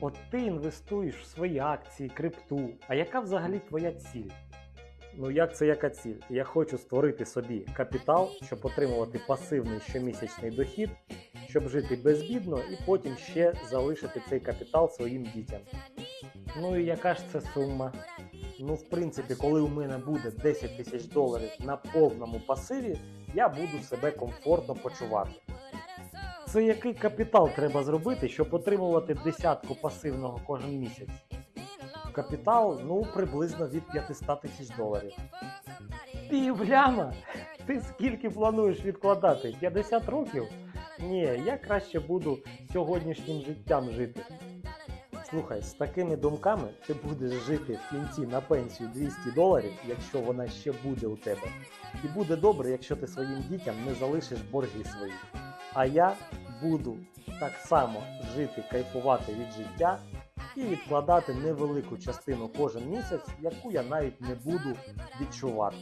От ти інвестуєш в свої акції, крипту. А яка взагалі твоя ціль? Ну як це яка ціль? Я хочу створити собі капітал, щоб отримувати пасивний щомісячний дохід, щоб жити безбідно і потім ще залишити цей капітал своїм дітям. Ну і яка ж це сума? Ну, в принципі, коли у мене буде 10 тисяч доларів на повному пасиві, я буду себе комфортно почувати. Це який капітал треба зробити, щоб отримувати десятку пасивного кожен місяць? Капітал, ну, приблизно від 500 тисяч доларів. Півляма? Ти скільки плануєш відкладати? 50 років? Ні, я краще буду сьогоднішнім життям жити. Слухай, з такими думками ти будеш жити в кінці на пенсію 200 доларів, якщо вона ще буде у тебе. І буде добре, якщо ти своїм дітям не залишиш борги свої. А я буду так само жити, кайфувати від життя і відкладати невелику частину кожен місяць, яку я навіть не буду відчувати.